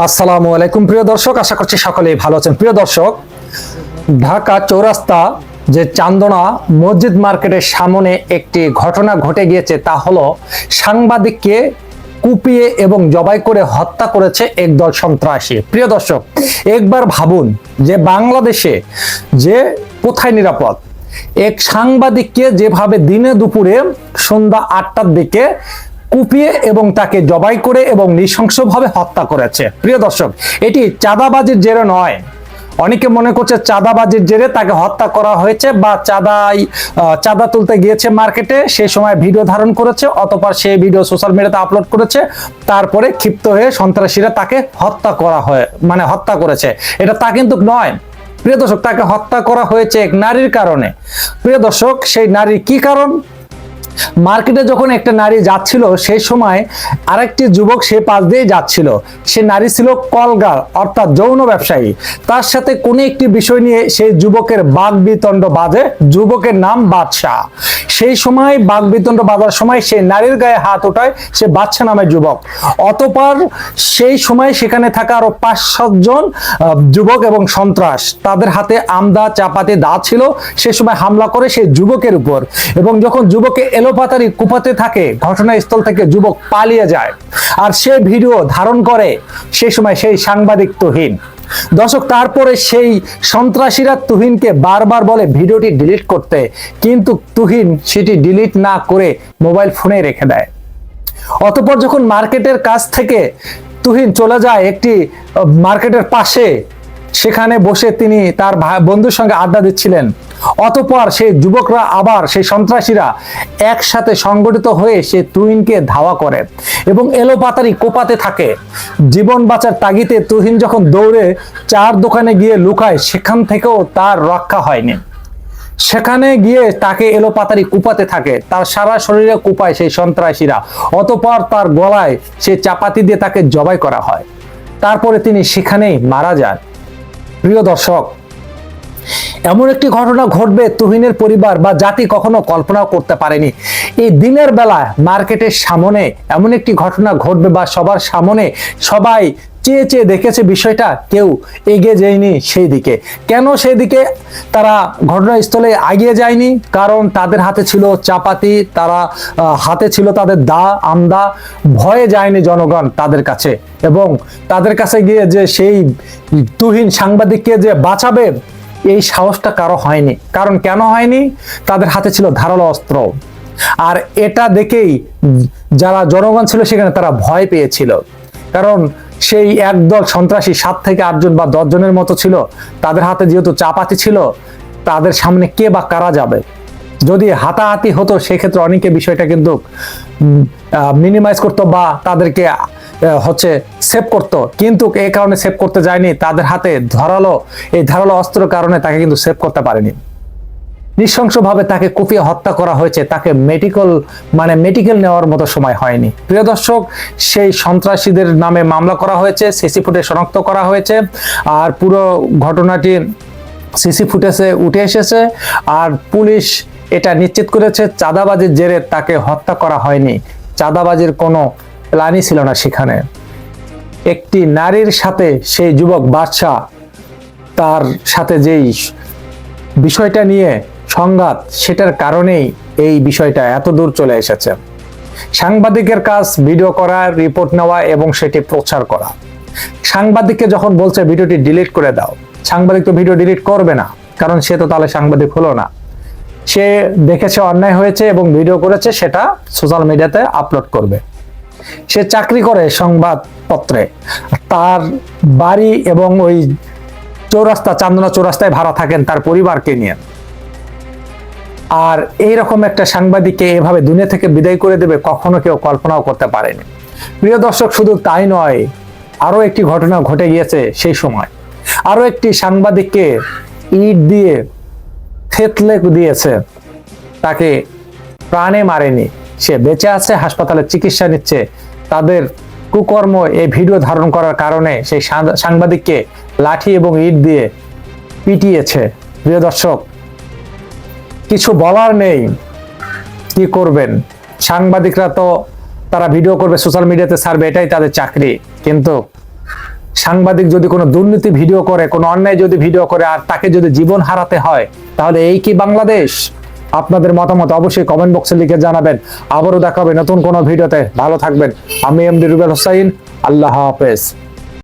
আসসালামু আলাইকুম। প্রিয় দর্শক, আশা করছি সকলেই ভালো আছেন। প্রিয় দর্শক, ঢাকা চৌরাস্তা যে চান্দনা মসজিদ মার্কেটের সামনে একটি ঘটনা ঘটে গিয়েছে, তা হলো সাংবাদিককে কুপিয়ে এবং জবাই করে হত্যা করেছে একদল সন্ত্রাসী। প্রিয় দর্শক, একবার ভাবুন যে বাংলাদেশে যে কোথায় নিরাপদ, এক সাংবাদিককে যেভাবে দিনে দুপুরে সন্ধ্যা আটটার দিকে কুপিয়ে এবং তাকে জবাই করে এবং নৃশংসভাবে হত্যা করেছে। প্রিয় দর্শক, এটি চাঁদাবাজির জেরে নয়। অনেকে মনে করছে চাঁদাবাজির জেরে তাকে হত্যা করা হয়েছে বা চাঁদাই চাঁদা তুলতে গিয়েছে মার্কেটে সেই সময় ভিডিও ধারণ করেছে, অতপর সেই ভিডিও সোশ্যাল মিডিয়াতে আপলোড করেছে, তারপরে ক্ষিপ্ত হয়ে সন্ত্রাসীরা তাকে হত্যা করা হয় মানে হত্যা করেছে। এটা তা কিন্তু নয়। প্রিয় দর্শক, তাকে হত্যা করা হয়েছে এক নারীর কারণে। প্রিয় দর্শক, সেই নারীর কি কারণ? মার্কেটে যখন একটা নারী যাচ্ছিল, সেই সময় আরেকটি যুবক সে পাশ দিয়ে যাচ্ছিল। সে নারী ছিল কলগার অর্থাৎ যৌন ব্যবসায়ী। তার সাথে কোনো একটি বিষয় নিয়ে সেই যুবকের বাঘ বিতণ্ড বাজে। যুবকের নাম বাদশাহ। সেই সময় বাঘ বিতণ্ড বাজার সময় সে নারীর গায়ে হাত ওঠায়, সে বাচ্চা নামের যুবক। অতপর সেই সময় সেখানে থাকা আরও পাঁচ সাতজন যুবক এবং সন্ত্রাস। তাদের হাতে আমদা, চাপাতি দা ছিল। সে সময় হামলা করে সেই যুবকের উপর। এবং যখন যুবকে এলোপাতারি কুপাতে থাকে, ঘটনাস্থল থেকে যুবক পালিয়ে যায়। আর সে ভিডিও ধারণ করে সেই সময় সেই সাংবাদিক তুহিন। দর্শক, তারপরে সেই সন্ত্রাসীরা তুহিনকে বারবার বলে ভিডিওটি ডিলিট করতে, কিন্তু তুহিন সেটি ডিলিট না করে মোবাইল ফোনে রেখে দেয়। অতপর যখন মার্কেটের কাছ থেকে তুহিন চলে যায় একটি মার্কেটের পাশে, সেখানে বসে তিনি তার বন্ধুর সঙ্গে আড্ডা দিচ্ছিলেন। অতপর সেই যুবকরা আবার সেই সন্ত্রাসীরা একসাথে সংগঠিত হয়ে সে তুহিনকে ধাওয়া করে এবং এলোপাতারি কোপাতে থাকে। জীবন বাঁচার তাগিতে তুহিন যখন দৌড়ে চার দোকানে গিয়ে লুকায়, সেখান থেকেও তার রক্ষা হয়নি। সেখানে গিয়ে তাকে এলোপাতারি কুপাতে থাকে। তার সারা শরীরে কুপায় সেই সন্ত্রাসীরা। অতপর তার গলায় সে চাপাতি দিয়ে তাকে জবাই করা হয়। তারপরে তিনি সেখানেই মারা যান। প্রিয় দর্শক এমন একটি ঘটনা ঘটবে তুহিনের পরিবার বা জাতি কখনো কল্পনাও করতে পারেনি। এই দিনের বেলা মার্কেটের সামনে এমন একটি ঘটনা ঘটবে বা সবার সামনে সবাই চেয়ে চেয়ে দেখেছে বিষয়টা, কেউ এগিয়ে যায়নি সেই দিকে। কেন সেই দিকে? তারা ঘটনাস্থলে এগিয়ে যায়নি, কারণ তাদের হাতে ছিল চাপাতি, তারা হাতে ছিল তাদের দা, আমদা, ভয়ে যায়নি জনগণ তাদের কাছে। এবং তাদের কাছে গিয়ে যে সেই তুহিন সাংবাদিককে যে বাঁচাবে এই সাহসটা কারও হয়নি। কারণ কেন হয়নি? তাদের হাতে ছিল ধারালো অস্ত্র। আর এটা দেখেই যারা জনগণ ছিল সেখানে তারা ভয় পেয়েছিল। কারণ সেই একদল সন্ত্রাসী সাত থেকে আটজন বা দশ জনের মতো ছিল। তাদের হাতে যেহেতু চাপাতি ছিল, তাদের সামনে কে বা কারা যাবে? যদি হাতাহাতি হতো, সেক্ষেত্রে অনেকে বিষয়টা কিন্তু মিনিমাইজ করতো বা তাদেরকে হচ্ছে সেভ করতো। কিন্তু এই কারণে সেভ করতে যায়নি, তাদের হাতে ধরালো, এই ধারালো অস্ত্রের কারণে তাকে কিন্তু সেভ করতে পারেনি। নৃশংসভাবে তাকে কুপিয়ে হত্যা করা হয়েছে, তাকে মেডিকেল মানে মেডিকেল নেওয়ার মতো সময় হয়নি। প্রিয় দর্শক, সেই সন্ত্রাসীদের নামে মামলা করা হয়েছে, সিসি ফুটেজ শনাক্ত করা হয়েছে, আর পুরো ঘটনাটি সিসি ফুটেজে উঠে এসেছে, আর পুলিশ এটা নিশ্চিত করেছে, চাঁদাবাজির জেরে তাকে হত্যা করা হয়নি। চাঁদাবাজির কোনো প্ল্যানই ছিল না সেখানে। একটি নারীর সাথে সেই যুবক বাদশাহ তার সাথে যেই বিষয়টা নিয়ে সংঘাত, সেটার কারণেই এই বিষয়টা এত দূর চলে এসেছে। সাংবাদিকের কাজ ভিডিও করা, রিপোর্ট নেওয়া এবং সেটি প্রচার করা। সাংবাদিককে যখন বলছে, ভিডিওটি ডিলিট করে দাও। সাংবাদিক তো ভিডিও ডিলিট করবে না, কারণ সে তো তাহলে সাংবাদিক হলো না। সে দেখেছে, অন্যায় হয়েছে এবং ভিডিও করেছে, সেটা সোশ্যাল মিডিয়াতে আপলোড করবে। সে চাকরি করে সংবাদপত্রে। তার বাড়ি এবং ওই চৌরাস্তা, চান্দনা চৌরাস্তায় ভাড়া থাকেন তার পরিবারকে নিয়ে। আর এইরকম একটা সাংবাদিককে এভাবে দুনিয়া থেকে বিদায় করে দেবে কখনো কেউ কল্পনাও করতে পারেনি। প্রিয় দর্শক, শুধু তাই নয় আরও একটি ঘটনা ঘটে গিয়েছে সেই সময়। আরও একটি সাংবাদিককে ইট দিয়ে থেতলে দিয়েছে। তাকে প্রাণে মারেনি। সে বেঁচে আছে, হাসপাতালে চিকিৎসা নিচ্ছে। তাদের কুকর্ম এই ভিডিও ধারণ করার কারণে সেই সাংবা- সাংবাদিককে লাঠি এবং ইট দিয়ে পিটিয়েছে। প্রিয় দর্শক, কিছু বলার নেই। কি করবেন? সাংবাদিকরা তো তারা ভিডিও করবে, সোশ্যাল মিডিয়াতে ছাড়বে, এটাই তাদের চাকরি। কিন্তু সাংবাদিক যদি কোনো দুর্নীতি ভিডিও করে, কোনো অন্যায় যদি ভিডিও করে, আর তাকে যদি জীবন হারাতে হয়, তাহলে এই কি বাংলাদেশ? আপনাদের মতামত অবশ্যই কমেন্ট বক্সে লিখে জানাবেন। আবারও দেখাবে নতুন কোনো ভিডিওতে। ভালো থাকবেন। আমি এমডি রুবেল হোসাইন। আল্লাহ হাফেজ।